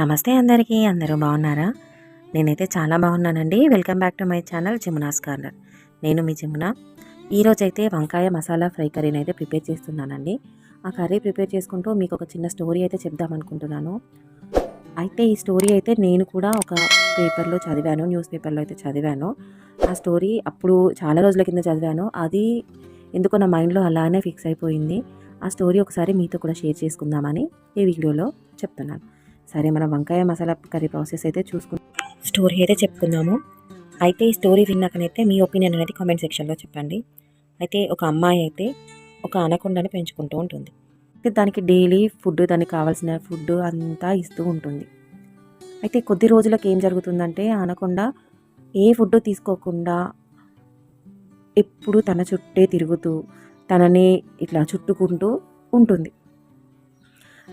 నమస్తే అందరికీ అందరూ బాగున్నారా? నేనైతే చాలా బాగున్నానండి. Welcome back to my channel Jamuna's corner. నేను మీ జమున. ఈరోజైతే వంకాయ మసాలా ఫ్రై కర్రీని అయితే ప్రిపేర్ చేస్తున్నానండి. ఆ కర్రీ ప్రిపేర్ చేసుకుంటూ మీకు ఒక చిన్న స్టోరీ అయితే చెప్దామనుకుంటున్నాను అయితే ఈ స్టోరీ అయితే నేను కూడా ఒక పేపర్లో చదివాను న్యూస్ పేపర్లో అయితే చదివాను. ఆ స్టోరీ అప్పుడు చాలా రోజుల కింద చదివాను. అది ఎందుకో నా మైండ్లో అలానే ఫిక్స్ అయిపోయింది. ఆ స్టోరీ ఒకసారి మీతో కూడా షేర్ చేసుకుందామని ఈ వీడియోలో చెప్తున్నాను. సరే మనం వంకాయ మసాలా కర్రీ ప్రాసెస్ అయితే చూసుకుందాం. స్టోరీ అయితే చెప్పుకుందాము అయితే ఈ స్టోరీ విన్నాకనైతే మీ ఒపీనియన్ అనేది కామెంట్ సెక్షన్లో చెప్పండి. అయితే ఒక అమ్మాయి అయితే ఒక అనకొండని పెంచుకుంటూ ఉంటుంది. అయితే దానికి డైలీ ఫుడ్ దానికి కావాల్సిన ఫుడ్ అంతా ఇస్తూ ఉంటుంది. అయితే కొద్ది రోజులకు ఏం జరుగుతుందంటే అనకొండ ఏ ఫుడ్ తీసుకోకుండా ఎప్పుడు తన చుట్టే తిరుగుతూ తనని ఇట్లా చుట్టుకుంటూ ఉంటుంది.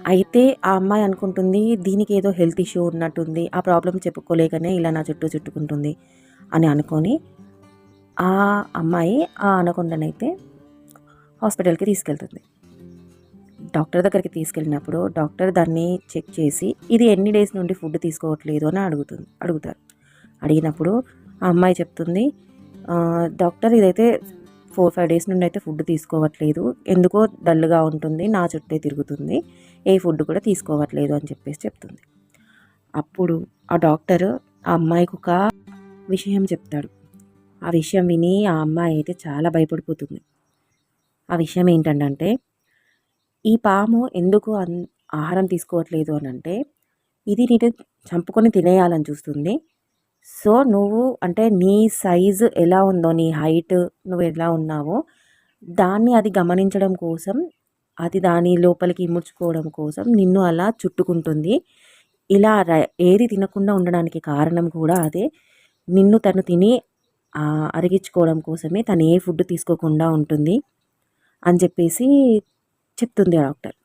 అయితే ఆ అమ్మాయి అనుకుంటుంది దీనికి ఏదో హెల్త్ ఇష్యూ ఉన్నట్టుంది ఆ ప్రాబ్లం చెప్పుకోలేకనే ఇలా నా చుట్టూ చుట్టుకుంటుంది అని అనుకొని ఆ అమ్మాయి ఆ అనకొండనైతే హాస్పిటల్కి తీసుకెళ్తుంది. డాక్టర్ దగ్గరికి తీసుకెళ్ళినప్పుడు డాక్టర్ దాన్ని చెక్ చేసి ఇది ఎన్ని డేస్ నుండి ఫుడ్ తీసుకోవట్లేదు అని అడుగుతుంది అడుగుతారు. అడిగినప్పుడు ఆ అమ్మాయి చెప్తుంది డాక్టర్ ఇదైతే ఫోర్ ఫైవ్ డేస్ నుండి అయితే ఫుడ్ తీసుకోవట్లేదు. ఎందుకో డల్గా ఉంటుంది నా చుట్టే తిరుగుతుంది. ఏ ఫుడ్ కూడా తీసుకోవట్లేదు అని చెప్పేసి చెప్తుంది. అప్పుడు ఆ డాక్టర్ ఆ అమ్మాయికి ఒక విషయం చెప్తాడు. ఆ విషయం విని ఆ అమ్మాయి అయితే చాలా భయపడిపోతుంది. ఆ విషయం ఏంటంటే ఈ పాము ఎందుకు అన్ ఆహారం తీసుకోవట్లేదు అని అంటే ఇది నేను చంపుకొని తినేయాలని చూస్తుంది. సో నువ్వు అంటే నీ సైజు ఎలా ఉందో నీ హైట్ నువ్వు ఎలా ఉన్నావో దాన్ని అది గమనించడం కోసం అది దాని లోపలికి ఇముడ్చుకోవడం కోసం నిన్ను అలా చుట్టుకుంటుంది. ఇలా ఏది తినకుండా ఉండడానికి కారణం కూడా అదే. నిన్ను తను తిని అరిగించుకోవడం కోసమే తను ఏ ఫుడ్ తీసుకోకుండా ఉంటుంది అని చెప్పేసి చెప్తుంది ఆ డాక్టర్.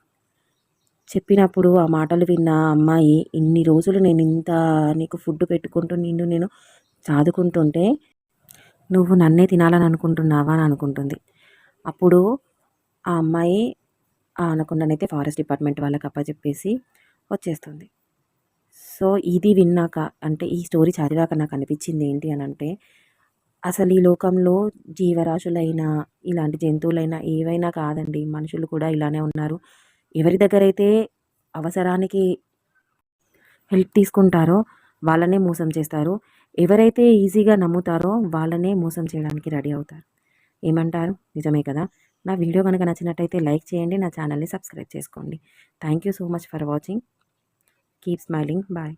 చెప్పినప్పుడు ఆ మాటలు విన్న ఆ అమ్మాయి ఇన్ని రోజులు నేను ఇంత నీకు ఫుడ్ పెట్టుకుంటూ నిన్ను నేను చాదుకుంటుంటే నువ్వు నన్నే తినాలని అనుకుంటున్నావా? అని అనుకుంటుంది. అప్పుడు ఆ అమ్మాయి ఆ అనకుండానైతే ఫారెస్ట్ డిపార్ట్మెంట్ వాళ్ళకి అప్పచెప్పేసి వచ్చేస్తుంది. సో ఇది విన్నాక అంటే ఈ స్టోరీ చదివాక నాకు అనిపించింది ఏంటి అని అంటే అసలు ఈ లోకంలో జీవరాశులైనా ఇలాంటి జంతువులైనా ఏవైనా కాదండి మనుషులు కూడా ఇలానే ఉన్నారు. ఎవరి దగ్గర అయితే అవసరానికి హెల్ప్ తీసుకుంటారో వాళ్ళనే మోసం చేస్తారు. ఎవరైతే ఈజీగా నమ్ముతారో వాళ్ళనే మోసం చేయడానికి రెడీ అవుతారు. ఏమంటారు? నిజమే కదా? నా వీడియో కనుక నచ్చినట్టయితే లైక్ చేయండి నా ఛానల్ని సబ్స్క్రైబ్ చేసుకోండి. Thank you so much for watching. Keep smiling. Bye.